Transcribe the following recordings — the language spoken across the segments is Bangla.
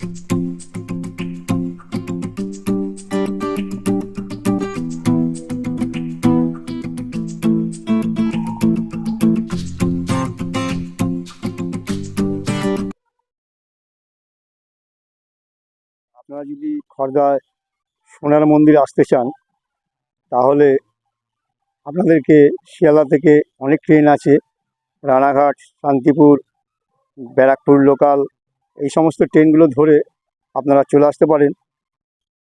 আপনারা যদি খর্দায় সোনার মন্দির আসতে চান, তাহলে আপনাদেরকে শিয়ালদা থেকে অনেক ট্রেন আছে। রানাঘাট, শান্তিপুর, ব্যারাকপুর লোকাল এই সমস্ত ট্রেনগুলো ধরে আপনারা চলে আসতে পারেন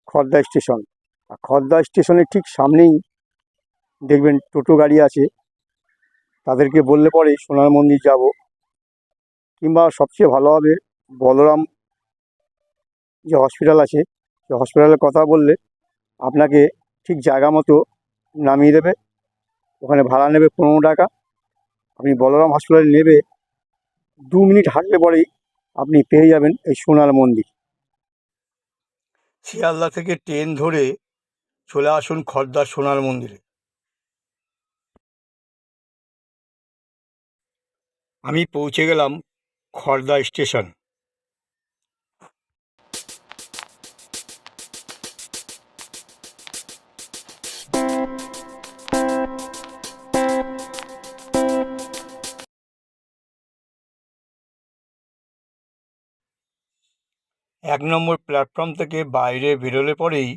খর্দা স্টেশন। আর খর্দা স্টেশনের ঠিক সামনেই দেখবেন টোটো গাড়ি আছে। তাদেরকে বললে পরে সোনার মন্দির যাব। কিংবা সবচেয়ে ভালো হবে বলরাম যে হসপিটাল আছে, সে হসপিটালের কথা বললে আপনাকে ঠিক জায়গা মতো নামিয়ে দেবে। ওখানে ভাড়া নেবে পনেরো টাকা। আপনি বলরাম হসপিটালে নেবে দু মিনিট হাঁটলে পরেই আপনি পেয়ে যাবেন এই সোনার মন্দির। শিয়ালদা থেকে ট্রেন ধরে চলে আসুন খর্দার সোনার মন্দিরে। আমি পৌঁছে গেলাম খর্দা স্টেশন। এক নম্বর প্ল্যাটফর্ম থেকে বাইরে বেরোলে পরেই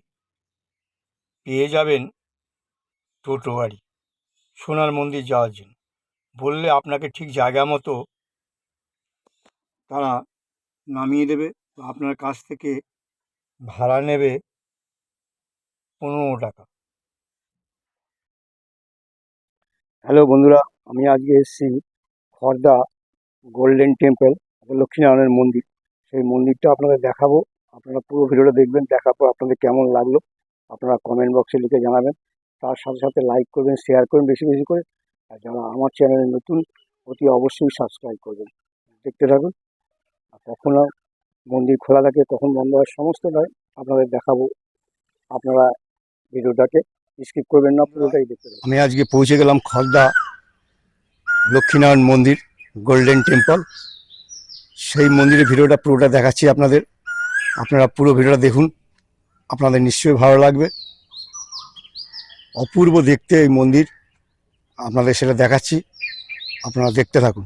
পেয়ে যাবেন টোটো গাড়ি। সোনার মন্দির যাওয়ার জন্য। বললে আপনাকে ঠিক জায়গা মতো তারা নামিয়ে দেবে আপনার কাছ থেকে ভাড়া নেবে পনেরো টাকা। হ্যালো বন্ধুরা, আমি আজকে এসেছি খর্দা গোল্ডেন টেম্পল, লক্ষ্মীনারায়ণের মন্দির। সেই মন্দিরটা আপনাদের দেখাবো। আপনারা পুরো ভিডিওটা দেখবেন, দেখার পর আপনাদের কেমন লাগল, আপনারা কমেন্ট বক্সে লিখে জানাবেন। তার সাথে সাথে লাইক করবেন শেয়ার করবেন, বেশি বেশি করে। আর যারা আমার চ্যানেলে নতুন, অতি অবশ্যই সাবস্ক্রাইব করবেন। দেখতে থাকুন। আর কখনো মন্দির খোলা থাকে, কখন বন্ধ হয় সমস্তটাই আপনাদের দেখাবো আপনারা ভিডিওটাকে। স্কিপ করবেন না পুরোটাই দেখতে আমি আজকে পৌঁছে গেলাম খর্দা লক্ষ্মীনারায়ণ মন্দির গোল্ডেন টেম্পল সেই মন্দিরের ভিডিওটা পুরোটা দেখাচ্ছি আপনাদের। আপনারা পুরো ভিডিওটা দেখুন। আপনাদের নিশ্চয়ই ভালো লাগবে। অপূর্ব দেখতে এই মন্দির। আপনাদের সেটা দেখাচ্ছি। আপনারা দেখতে থাকুন।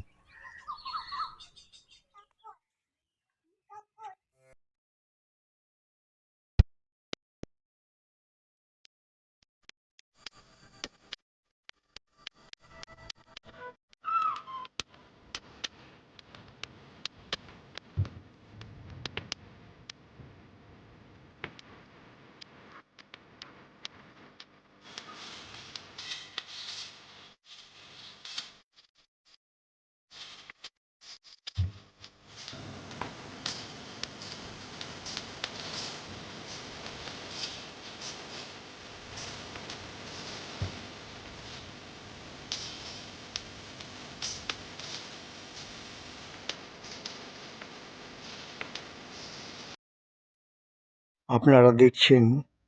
আপনারা দেখছেন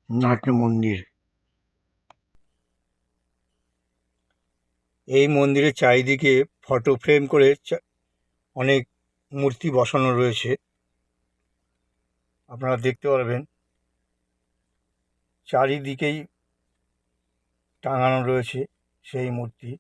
নাট্য মন্দির। এই মন্দিরের চারিদিকে ফটো ফ্রেম করে অনেক মূর্তি বসানো রয়েছে। আপনারা দেখতে পারবেন, চারিদিকেই টাঙানো রয়েছে সেই মূর্তি।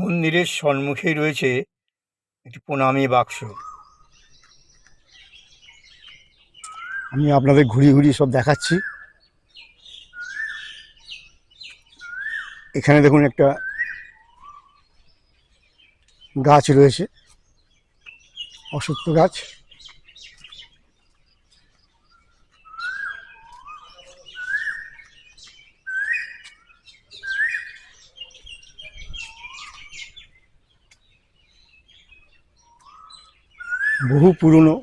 মন্দিরের সম্মুখেই রয়েছে একটি প্রণামী বাক্স। আমি আপনাদের ঘুরিয়ে ঘুরিয়ে সব দেখাচ্ছি। এখানে দেখুন একটা গাছ রয়েছে, অসত্য গাছ। বহু পুরনো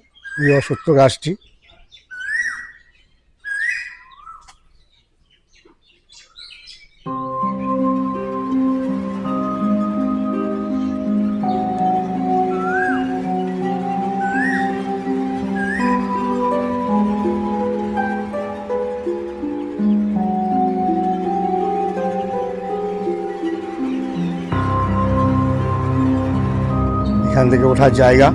এই অসত্য গাছটি। এখান থেকে ওঠার জায়গা।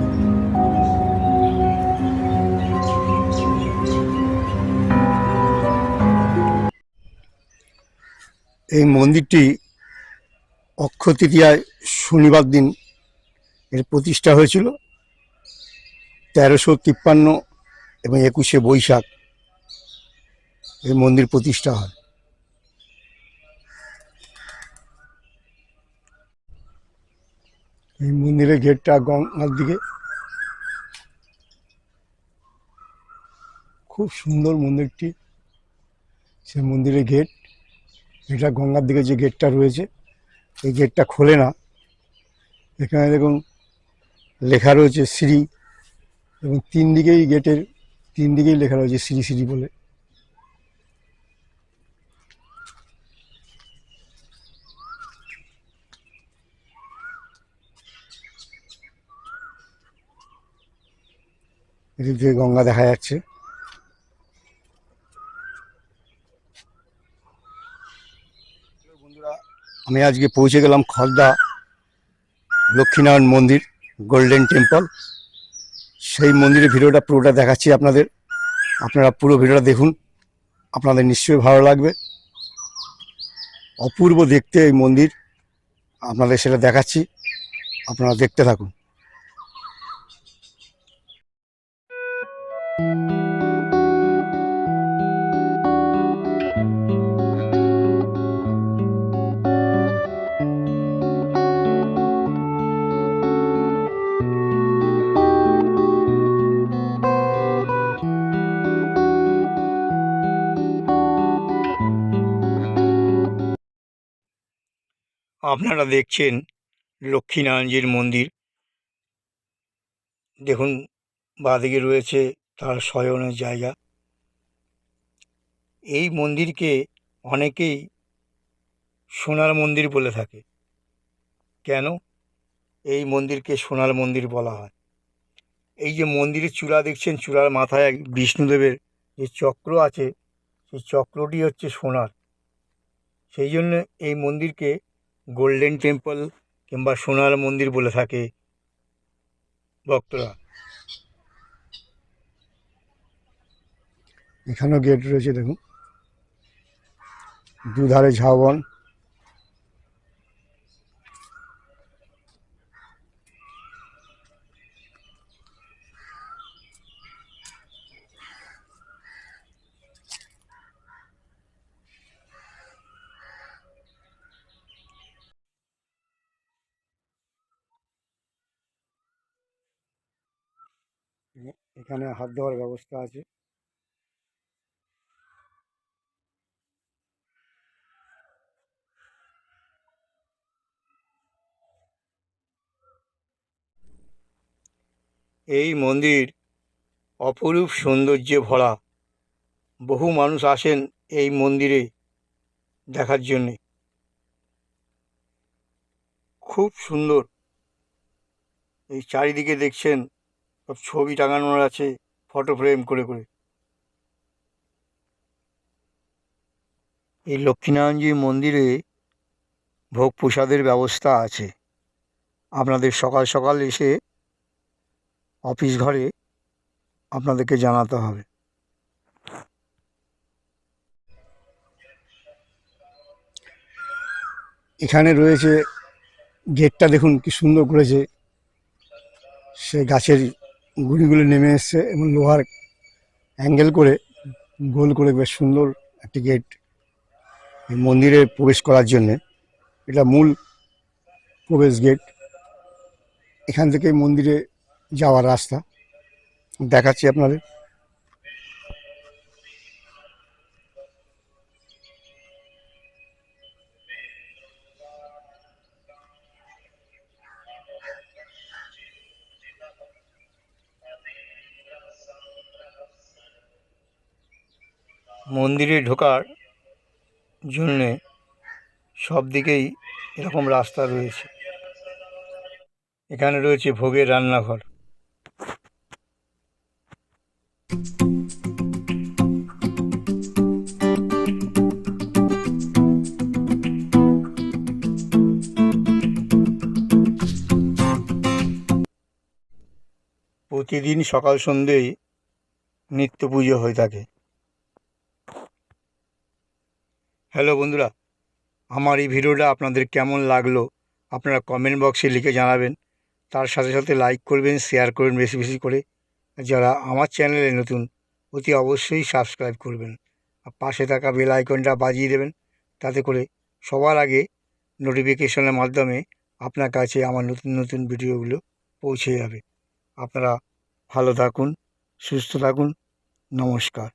এই মন্দিরটি অক্ষয় তৃতীয়ায় শনিবার দিন এর প্রতিষ্ঠা হয়েছিল। তেরোশো তিপ্পান্ন এবং একুশে বৈশাখ এই মন্দির প্রতিষ্ঠা হয়। এই মন্দিরের গেটটা গঙ্গার দিকে। খুব সুন্দর মন্দিরটি। সে মন্দিরের গেট এটা গঙ্গার দিকে যে গেটটা রয়েছে, এই গেটটা খোলে না। এখানে দেখুন লেখা রয়েছে শ্রী এবং তিন দিকেই গেটের, তিন দিকেই লেখা রয়েছে শ্রী শ্রী বলে। এদিক দিয়ে গঙ্গা দেখা যাচ্ছে। আমি আজকে পৌঁছে গেলাম খর্দা লক্ষ্মীনারায়ণ মন্দির গোল্ডেন টেম্পল সেই মন্দিরের ভিডিওটা পুরোটা দেখাচ্ছি আপনাদের। আপনারা পুরো ভিডিওটা দেখুন। আপনাদের নিশ্চয়ই ভালো লাগবে। অপূর্ব দেখতে এই মন্দির। আপনাদের সেটা দেখাচ্ছি। আপনারা দেখতে থাকুন। আপনারা দেখছেন লক্ষ্মীনারায়ণজির মন্দির। দেখুন, বাঁদিকে রয়েছে তার শয়নের জায়গা। এই মন্দিরকে অনেকেই সোনার মন্দির বলে থাকে। কেন? এই মন্দিরকে সোনার মন্দির বলা হয়। এই যে মন্দিরের চূড়া দেখছেন, চূড়ার মাথায় বিষ্ণুদেবের যে চক্র আছে, সেই চক্রটি হচ্ছে সোনার। সেই জন্য এই মন্দিরকে গোল্ডেন টেম্পল কিংবা সোনার মন্দির বলে থাকে ভক্তরা। এখানেও গেট রয়েছে দেখুন। দুধারে ঝাউবন। এখানে হাত দেওয়ার ব্যবস্থা আছে। এই মন্দির অপরূপ সৌন্দর্যে ভরা। বহু মানুষ আসেন এই মন্দিরে দেখার জন্যে। খুব সুন্দর। এই চারিদিকে দেখছেন সব ছবি টাঙানো আছে ফটো ফ্রেম করে করে। এই লক্ষ্মীনারায়ণজি মন্দিরে ভোগ প্রসাদের ব্যবস্থা আছে। আপনাদের সকাল সকাল এসে অফিস ঘরে আপনাদেরকে জানাতে হবে। এখানে রয়েছে গেটটা দেখুন কি সুন্দর করেছে। সে গাছের গুড়িগুলো নেমে এসছে এবং লোহার অ্যাঙ্গেল করে গোল করে বেশ সুন্দর একটি গেট মন্দিরে প্রবেশ করার জন্যে। এটা মূল প্রবেশ গেট। এখান থেকে মন্দিরে যাওয়ার রাস্তা। দেখাচ্ছি আপনাদের। মন্দিরে ঢোকার জন্যে সব দিকেই এরকম রাস্তা রয়েছে। এখানে রয়েছে ভোগের রান্নাঘর। প্রতিদিন সকাল সন্ধ্যেই নিত্য পুজো হয়ে থাকে। হ্যালো বন্ধুরা, আমার এই ভিডিওটা আপনাদের কেমন লাগল আপনারা কমেন্ট বক্সে লিখে জানাবেন। তার সাথে সাথে লাইক করবেন শেয়ার করবেন বেশি বেশি করে। যারা আমার চ্যানেলে নতুন, অতি অবশ্যই সাবস্ক্রাইব করবেন। আর পাশে থাকা বেল আইকনটা বাজিয়ে দেবেন, তাতে করে সবার আগে নোটিফিকেশনের মাধ্যমে আপনার কাছে আমার নতুন নতুন ভিডিওগুলো পৌঁছে যাবে। আপনারা ভালো থাকুন, সুস্থ থাকুন, নমস্কার।